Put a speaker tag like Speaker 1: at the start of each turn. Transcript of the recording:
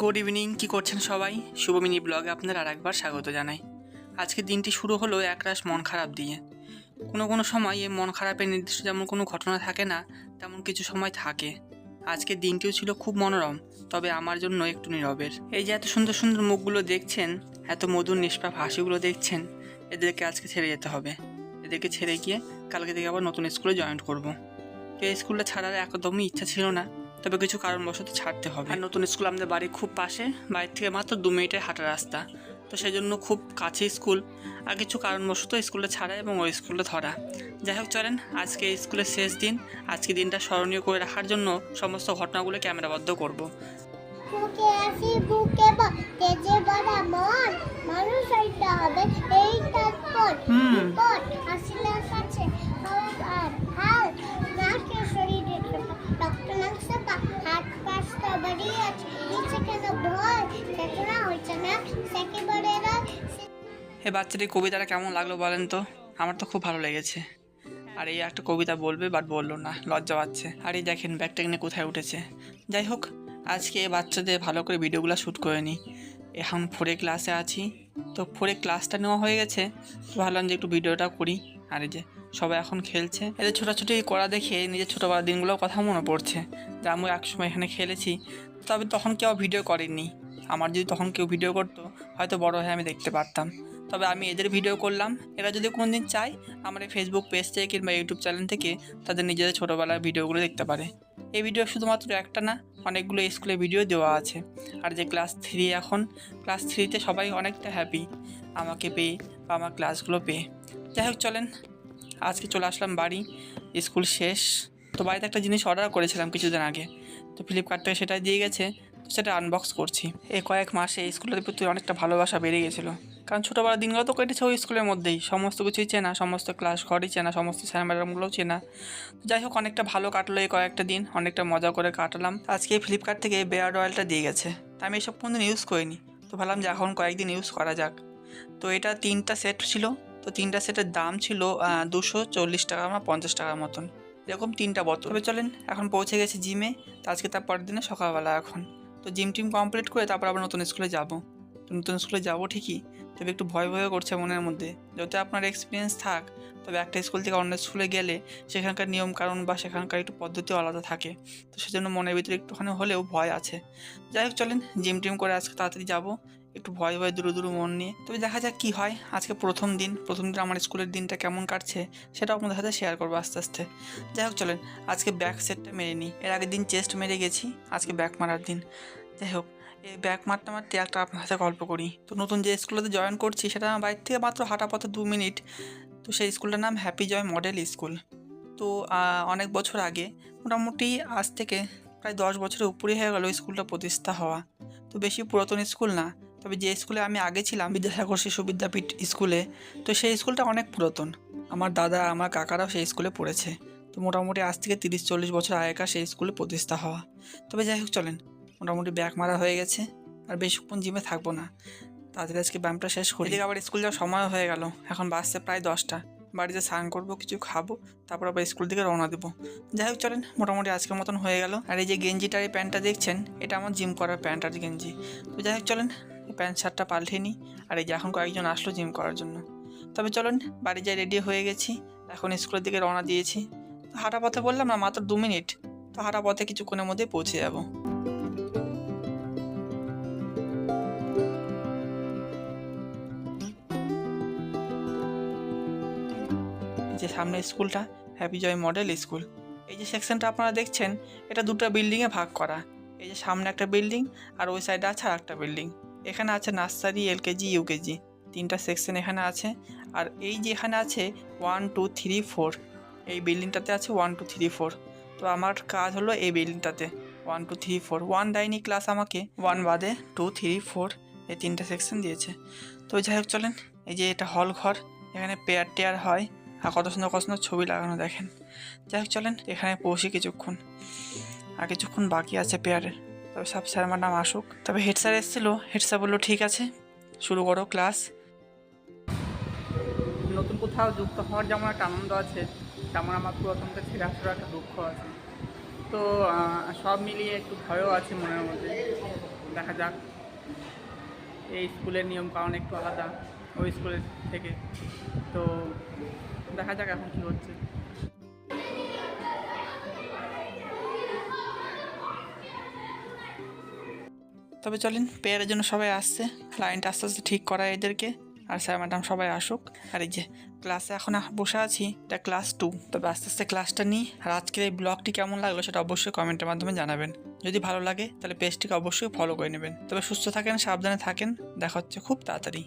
Speaker 1: Good evening কি করছেন সবাই? শুভমিনি ব্লগে আপনার আর একবার স্বাগত জানাই। আজকে দিনটি শুরু হলো একরাশ মন খারাপ দিয়ে। কোনো কোনো সময় এই মন খারাপের নির্দিষ্ট যেমন কোনো ঘটনা থাকে না, তেমন কিছু সময় থাকে। আজকের দিনটিও ছিল খুব মনোরম, তবে আমার জন্য একটু নীরবের। এই যে এত সুন্দর সুন্দর মুখগুলো দেখছেন, এত মধুর নিষ্পাপ হাসিগুলো দেখছেন, এদেরকে আজকে ছেড়ে যেতে হবে। এদেরকে ছেড়ে গিয়ে কালকে থেকে আবার নতুন স্কুলে জয়েন করব। এই স্কুলটা ছাড়ার একদমই ইচ্ছা ছিল না, তবে কিছু কারণবশত ছাড়তে হবে। আর নতুন স্কুল আমাদের বাড়ির খুব পাশে, বাড়ির থেকে মাত্র দু মিনিটের হাঁটা রাস্তা। তো সেই জন্য খুব কাছে স্কুল, আর কিছু কারণবশত স্কুলটা ছাড়া এবং ওই স্কুলটা ধরা। যাই হোক, চলেন, আজকে স্কুলের শেষ দিন। আজকে দিনটা স্মরণীয় করে রাখার জন্য সমস্ত ঘটনাগুলো ক্যামেরাবদ্ধ করব
Speaker 2: বুকে আসি বুকে তেজে বড়া মন মানুষ হইতে হবে এই তাৎপর
Speaker 1: হুম।
Speaker 2: বিপদ আসিলে কাছে আর হাল নাকে শরীরে রক্ত মাংস পা হাত পাশ বাড়ি আছে নিচে কেন ভয় চেতনা
Speaker 1: এ বাচ্চাটির কবিতাটা কেমন লাগল বলেন তো? আমার তো খুব ভালো লেগেছে। আর এই একটা কবিতা বলবে বাট বলল না, লজ্জা পাচ্ছে। আর এই দেখেন, ব্যাগটা নিয়ে কোথায় উঠেছে। যাই হোক, আজকে বাচ্চাদের ভালো করে ভিডিওগুলো শ্যুট করে নিই। এখন ফোরে ক্লাসে আছি। তো ফোরে ক্লাসটা নেওয়া হয়ে গেছে। তো ভাবলাম যে একটু ভিডিওটা করি। আর এই যে সবাই এখন খেলছে। এদের ছোটাছুটি করা দেখে নিজের ছোটোবেলার দিনগুলোর কথা মনে পড়ছে। যে আমি একসময় এখানে খেলেছি। তবে তখন কেউ ভিডিও করেনি আমার যদি তখন কেউ ভিডিও করতো, হয়তো বড় হয়ে আমি দেখতে পারতাম। তবে আমি এদের ভিডিও করলাম। এরা যদি কোনো দিন চায়, আমার এই ফেসবুক পেজ থেকে কিংবা ইউটিউব চ্যানেল থেকে তাদের নিজেদের ছোটোবেলার ভিডিওগুলো দেখতে পারে। এই ভিডিও শুধুমাত্র একটা না, অনেকগুলো স্কুলে ভিডিও দেওয়া আছে। আর যে ক্লাস থ্রি এখন ক্লাস থ্রিতে সবাই অনেকটা হ্যাপি আমাকে পেয়ে বা আমার ক্লাসগুলো পেয়ে। যাই হোক, চলেন। আজকে চলে আসলাম বাড়ি। স্কুল শেষ। তো বাড়িতে একটা জিনিস অর্ডার করেছিলাম কিছুদিন আগে। তো ফ্লিপকার্ট থেকে সেটা দিয়ে গেছে। সেটা আনবক্স করছি। এই কয়েক মাসে স্কুলের প্রতি অনেকটা ভালোবাসা বেড়ে গেছিল। কারণ ছোটোবেলার দিনগুলো তো কেটেছে ওই স্কুলের মধ্যেই। সমস্ত কিছুই চেনা, সমস্ত ক্লাস ঘরই চেনা, সমস্ত স্যার ম্যাডামগুলোও চেনা। যাই হোক, অনেকটা ভালো কাটলো এই কয়েকটা দিন, অনেকটা মজা করে কাটালাম। আজকে ফ্লিপকার্ট থেকে বেয়ার্ড অয়েলটা দিয়ে গেছে। তা আমি এসব কোনোদিন ইউজ করিনি। তো ভাবলাম যে এখন কয়েকদিন ইউজ করা যাক। তো এটা তিনটা সেট ছিল। তো তিনটা সেটের দাম ছিল দুশো চল্লিশ টাকা বা পঞ্চাশ টাকার মতন। এরকম তিনটা বোতল। চলেন, এখন পৌঁছে গেছে জিমে তো আজকে তার পরের দিনে সকালবেলা এখন। তো জিম টিম কমপ্লিট করে তারপর আবার নতুন স্কুলে যাব। তো নতুন স্কুলে যাব ঠিকই, তবে একটু ভয় ভয় করছে মনের মধ্যে। যত আপনার এক্সপিরিয়েন্স থাক, তবে একটা স্কুল থেকে অন্য স্কুলে গেলে সেখানকার নিয়ম কারণ বা সেখানকার একটু পদ্ধতিও আলাদা থাকে। তো সেজন্য মনের ভিতরে একটুখানি হলেও ভয় আছে। যাই হোক, চলেন জিম টিম করে আজকে তাড়াতাড়ি যাব। একটু ভয় ভয় দূরে দূরে মন নিয়ে। তবে দেখা যাক কী হয়। আজকে প্রথম দিন প্রথম দিন আমার স্কুলের দিনটা কেমন কাটছে সেটাও আপনাদের সাথে শেয়ার করব আস্তে আস্তে। যাই হোক, চলেন। আজকে ব্যাক সেটটা মেরে নিই। এর আগের দিন চেস্ট মেরে গেছি, আজকে ব্যাক মারার দিন। যাই হোক, এই ব্যাক মারতে মারতে একটা আপনার সাথে গল্প করি। তো নতুন যে স্কুলেতে জয়েন করছি সেটা আমার বাড়ির থেকে মাত্র হাঁটা পথে দু মিনিট। তো সেই স্কুলটার নাম হ্যাপি জয় মডেল স্কুল তো অনেক বছর আগে, মোটামুটি আজ থেকে প্রায় দশ বছরের উপরে হয়ে গেল স্কুলটা প্রতিষ্ঠা হওয়া। তো বেশি পুরাতন স্কুল না। তবে যে স্কুলে আমি আগে ছিলাম, বিদ্যাসাগর শিশু বিদ্যাপীঠ স্কুলে, তো সেই স্কুলটা অনেক পুরাতন। আমার দাদা, আমার কাকারাও সেই স্কুলে পড়েছে। তো মোটামুটি আজ থেকে তিরিশ, চল্লিশ বছর আগেকার সেই স্কুলে প্রতিষ্ঠা হওয়া। তবে যাই হোক, চলেন। মোটামুটি ব্যাক মারা হয়ে গেছে। আর বেশিক্ষণ জিমে থাকব না। তাদের আজকে ব্যায়ামটা শেষ করি। আবার স্কুল যাওয়ার সময় হয়ে গেল। এখন বাসছে প্রায় দশটা। বাড়িতে স্নান করব, কিছু খাব, তারপর আবার স্কুল থেকে রওনা দেবো। যাই হোক, চলেন। মোটামুটি আজকের মতন হয়ে গেল। আর এই যে গেঞ্জিটার এই প্যান্টটা দেখছেন, এটা আমার জিম করার প্যান্ট আর গেঞ্জি। তো যাই হোক, চলেন। প্যান্ট শার্টটা পাল্টে নিই আর এই যে এখন কয়েকজন আসলো জিম করার জন্য। তবে চলুন, বাড়ি যাই রেডি হয়ে গেছি। এখন স্কুলের দিকে রওনা দিয়েছি। তো হাঁটা পথে বললাম না, মাত্র দু মিনিট। তো হাঁটা পথে কিছুক্ষণের মধ্যে পৌঁছে যাব। যে সামনে স্কুলটা হ্যাপি জয় মডেল স্কুল এই যে সেকশনটা আপনারা দেখছেন, এটা দুটো বিল্ডিংয়ে ভাগ করা। এই যে সামনে একটা বিল্ডিং, আর ওই সাইডে আছে আর একটা বিল্ডিং। এখানে আছে নার্সারি, এলকেজি, ইউকেজি। তিনটা সেকশন এখানে আছে। আর এই যে এখানে আছে ওয়ান টু থ্রি ফোর এই বিল্ডিংটাতে আছে ওয়ান টু থ্রি ফোর তো আমার কাজ হলো এই বিল্ডিংটাতে। One two three four one দেয়নি ক্লাস আমাকে ওয়ান বাদে টু থ্রি ফোর এই তিনটা সেকশন দিয়েছে। তো যাই হোক, চলেন। এই যে এটা হল ঘর, এখানে পেয়ার টেয়ার হয়। আর কত সুন্দর কত সুন্দর ছবি লাগানো দেখেন। যাই হোক, চলেন। এখানে পৌঁছি কিছুক্ষণ। আর কিছুক্ষণ বাকি আছে পেয়ারের। তবে সব স্যার আমার নাম আসুক। তবে হেড স্যার এসেছিল। হেড স্যার বলল, ঠিক আছে, শুরু করো ক্লাস। নতুন কোথাও যুক্ত হওয়ার যেমন একটা আনন্দ আছে, তেমন আমার প্রথমটা ছেড়ে আসার একটা দুঃখ আছে। তো সব মিলিয়ে একটু ভয়ও আছে মনের মধ্যে। দেখা যাক, এই স্কুলের নিয়ম কারণ একটু আলাদা, ওই স্কুলের থেকে। তো, দেখা যাক এখন কী হচ্ছে। তবে চলেন, পেয়ারের জন্য সবাই আসছে। লাইনটা আস্তে আস্তে ঠিক করায় এদেরকে। আর স্যার ম্যাডাম সবাই আসুক। আর এই যে ক্লাসে এখন বসে আছি, এটা ক্লাস টু তবে আস্তে আস্তে ক্লাসটা নিই। আর আজকের এই ব্লগটি কেমন লাগল সেটা অবশ্যই কমেন্টের মাধ্যমে জানাবেন। যদি ভালো লাগে, তাহলে পেজটিকে অবশ্যই ফলো করে নেবেন। তবে সুস্থ থাকেন, সাবধানে থাকেন। দেখা হচ্ছে খুব তাড়াতাড়ি।